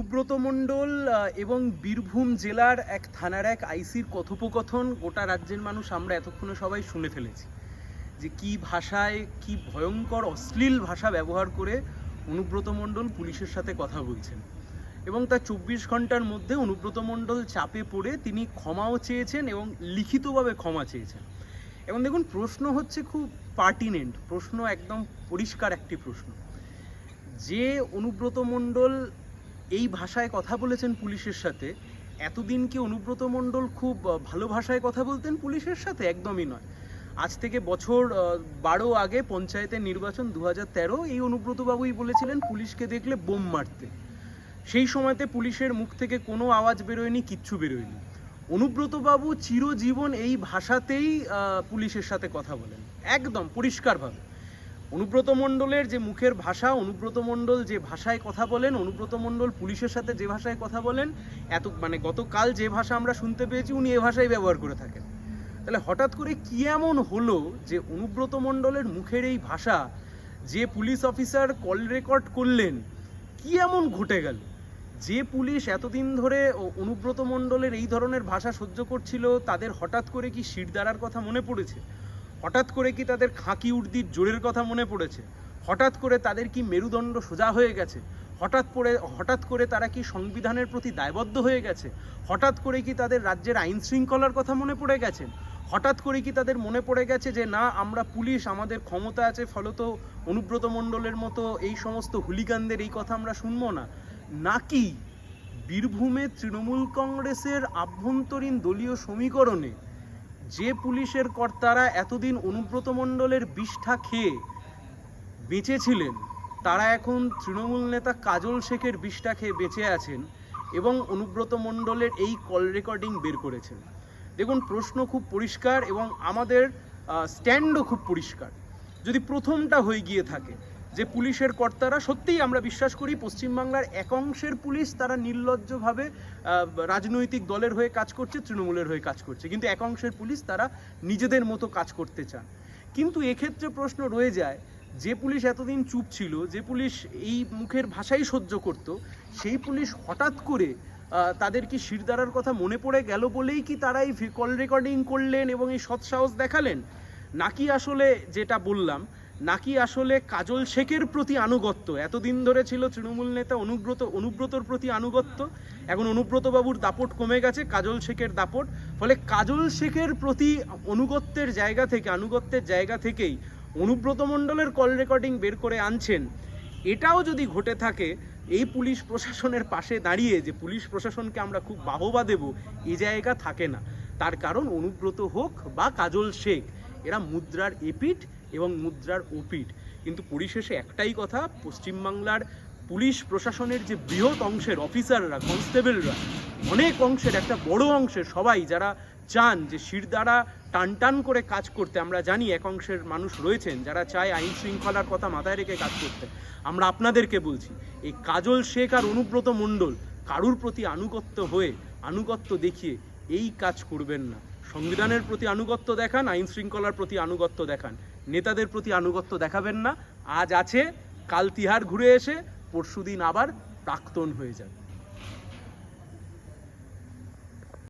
সুব্রত মণ্ডল এবং বীরভূম জেলার এক থানার এক আইসির কথোপকথন গোটা রাজ্যের মানুষ আমরা এতক্ষণে সবাই শুনে ফেলেছি যে কি ভাষায়, কি ভয়ঙ্কর, অশ্লীল ভাষা ব্যবহার করে অনুব্রত মণ্ডল পুলিশের সাথে কথা বলছেন। এবং তার চব্বিশ ঘণ্টার মধ্যে অনুব্রত মণ্ডল চাপে পড়ে তিনি ক্ষমাও চেয়েছেন এবং লিখিতভাবে ক্ষমা চেয়েছেন। এবং দেখুন, প্রশ্ন হচ্ছে খুব পার্টিনেন্ট প্রশ্ন একদম পরিষ্কার একটি প্রশ্ন। যে অনুব্রত মণ্ডল এই ভাষায় কথা বলেছেন পুলিশের সাথে। এতদিন কি অনুব্রত মণ্ডল খুব ভালো ভাষায় কথা বলতেন? পুলিশের সাথে একদমই নয়। আজ থেকে বছর বারো আগে পঞ্চায়েতের নির্বাচন দু তেরো, এই অনুব্রতবাবুই বলেছিলেন, পুলিশকে দেখলে বোম মারতে। সেই সময়তে পুলিশের মুখ থেকে কোনো আওয়াজ বেরোয়নি, কিচ্ছু বেরোয়নি। অনুব্রতবাবু চিরজীবন এই ভাষাতেই পুলিশের সাথে কথা বলেন। একদম পরিষ্কারভাবে। অনুব্রত মণ্ডলের যে মুখের ভাষা অনুব্রত মণ্ডল যে ভাষায় কথা বলেন অনুব্রত মণ্ডল পুলিশের সাথে যে ভাষায় কথা বলেন, এত মানে গতকাল যে ভাষা আমরা শুনতে পেয়েছি, উনি এ ভাষাই ব্যবহার করে থাকেন। তাহলে হঠাৎ করে কি এমন হলো যে অনুব্রত মণ্ডলের মুখের এই ভাষা যে পুলিশ অফিসার কল রেকর্ড করলেন, কি এমন ঘটে গেল? যে পুলিশ এতদিন ধরে অনুব্রত মণ্ডলের এই ধরনের ভাষা সহ্য করছিল, তাদের হঠাৎ করে কি শিরদাঁড়ার কথা মনে পড়েছে? হঠাৎ করে কি তাদের খাঁকি উর্দির জোরের কথা মনে পড়েছে? হঠাৎ করে তাদের কি মেরুদণ্ড সোজা হয়ে গেছে? হঠাৎ করে হঠাৎ করে তারা কি সংবিধানের প্রতি দায়বদ্ধ হয়ে গেছে? হঠাৎ করে কি তাদের রাজ্যের আইন শৃঙ্খলার কথা মনে পড়ে গেছে? হঠাৎ করে কি তাদের মনে পড়ে গেছে যে, না, আমরা পুলিশ, আমাদের ক্ষমতা আছে, ফলত অনুব্রত মণ্ডলের মতো এই সমস্ত হুলিগানদের এই কথা আমরা শুনব না। নাকি বীরভূমে তৃণমূল কংগ্রেসের আভ্যন্তরীণ দলীয় সমীকরণে যে পুলিশের কর্তারা এতদিন অনুব্রত মণ্ডলের বিষ্ঠা খেয়ে বেঁচেছিলেন, তারা এখন তৃণমূল নেতা কাজল শেখের বিষ্ঠা খেয়ে বেঁচে আছেন এবং অনুব্রত মণ্ডলের এই কল রেকর্ডিং বের করেছেন। দেখুন, প্রশ্ন খুব পরিষ্কার এবং আমাদের স্ট্যান্ডও খুব পরিষ্কার। যদি প্রথমটা হয়ে গিয়ে থাকে যে পুলিশের কর্তারা সত্যিই আমরা বিশ্বাস করি পশ্চিমবাংলার এক অংশের পুলিশ তারা নির্লজ্জভাবে রাজনৈতিক দলের হয়ে কাজ করছে, তৃণমূলের হয়ে কাজ করছে। কিন্তু এক অংশের পুলিশ তারা নিজেদের মতো কাজ করতে চান। কিন্তু এক্ষেত্রে প্রশ্ন রয়ে যায়, যে পুলিশ এতদিন চুপ ছিল, যে পুলিশ এই মুখের ভাষাই সহ্য করত, সেই পুলিশ হঠাৎ করে তাদের কি শিরদাঁড়ার কথা মনে পড়ে গেল বলেই কি তারা এই কল রেকর্ডিং করলেন এবং এই সৎসাহস দেখালেন? নাকি আসলে যেটা বললাম নাকি আসলে কাজল শেখের প্রতি আনুগত্য? এতদিন ধরে ছিল তৃণমূল নেতা অনুব্রত, অনুব্রতর প্রতি আনুগত্য। এখন অনুব্রতবাবুর দাপট কমে গেছে, কাজল শেখের দাপট। ফলে কাজল শেখের প্রতি অনুগত্যের জায়গা থেকে, আনুগত্যের জায়গা থেকেই অনুব্রত মণ্ডলের কল রেকর্ডিং বের করে আনছেন। এটাও যদি ঘটে থাকে, এই পুলিশ প্রশাসনের পাশে দাঁড়িয়ে যে পুলিশ প্রশাসনকে আমরা খুব বাহবা দেব এই জায়গা থাকে না। তার কারণ অনুব্রত হোক বা কাজল শেখ, এরা মুদ্রার এপিঠ এবং মুদ্রার ওপিট কিন্তু পরিশেষে একটাই কথা, পশ্চিমবাংলার পুলিশ প্রশাসনের যে বৃহৎ অংশের অফিসাররা, কনস্টেবলরা, অনেক অংশের একটা বড় অংশের সবাই যারা চান যে শিরদাঁড়া টান টান করে কাজ করতে, আমরা জানি এক অংশের মানুষ রয়েছেন যারা চায় আইন শৃঙ্খলার কথা মাথায় রেখে কাজ করতে। আমরা আপনাদেরকে বলছি, এই কাজল শেখ আর অনুব্রত মণ্ডল কারুর প্রতি আনুগত্য হয়ে, আনুগত্য দেখিয়ে এই কাজ করবেন না। সংবিধানের প্রতি আনুগত্য দেখান আইন শৃঙ্খলার প্রতি আনুগত্য দেখান। নেতাদের প্রতি আনুগত্য দেখাবেন না। আজ আছে, কাল তিহার ঘুরে এসে, পরশুদিন আবার প্রাক্তন হয়ে যাবে।